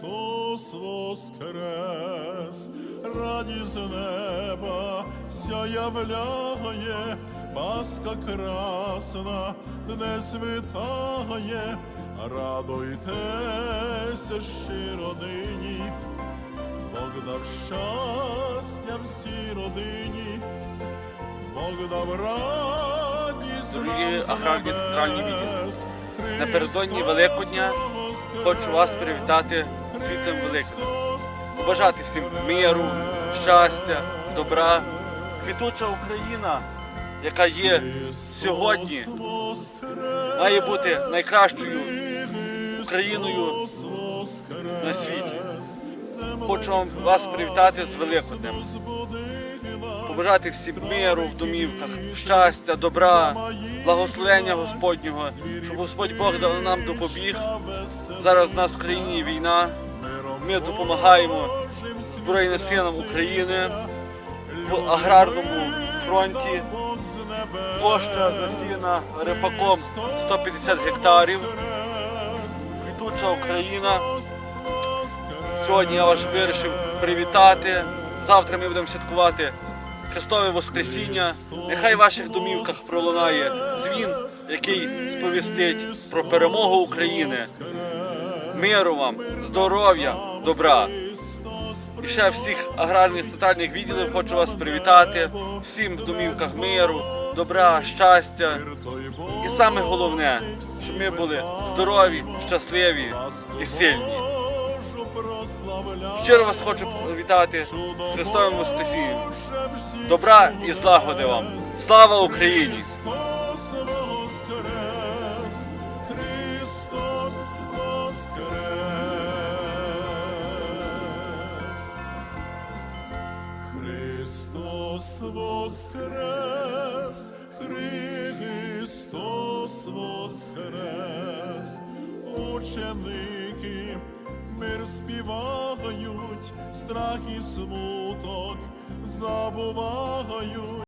Христос воскрес, радість неба ся являє, Пасха красна не світає, радуйтеся щиро нині, Бог дав щастя всій родині, Бог дав радість Дорогі аграрні центральні відділи, напередодні Великодня хочу вас привітати світлим Великоднем. Побажати всім миру, щастя, добра, квітуча Україна, яка є сьогодні, має бути найкращою Україною на світі. Хочу вас привітати з Великоднем. Побажати всім миру в домівках, щастя, добра, благословення Господнього, щоб Господь Бог дав нам допоміг. Зараз в нас в країні війна. Ми допомагаємо Збройним силам України в аграрному фронті. Площа засіяна репаком 150 гектарів. Квітуча Україна. Сьогодні я вас вирішив привітати. Завтра ми будемо святкувати Христове Воскресіння. Нехай в ваших домівках пролунає дзвін, який сповістить про перемогу України. Миру вам, здоров'я, добра. І ще всіх аграрних соціальних відділів хочу вас привітати. Всім в домівках миру, добра, щастя. І саме головне, щоб ми були здорові, щасливі і сильні. Щиро вас хочу привітати з Христовим Воскресінням. Добра і злагоди вам. Слава Україні! Христос воскрес, Христос воскрес. Ученики мир співають, страх і смуток забувають.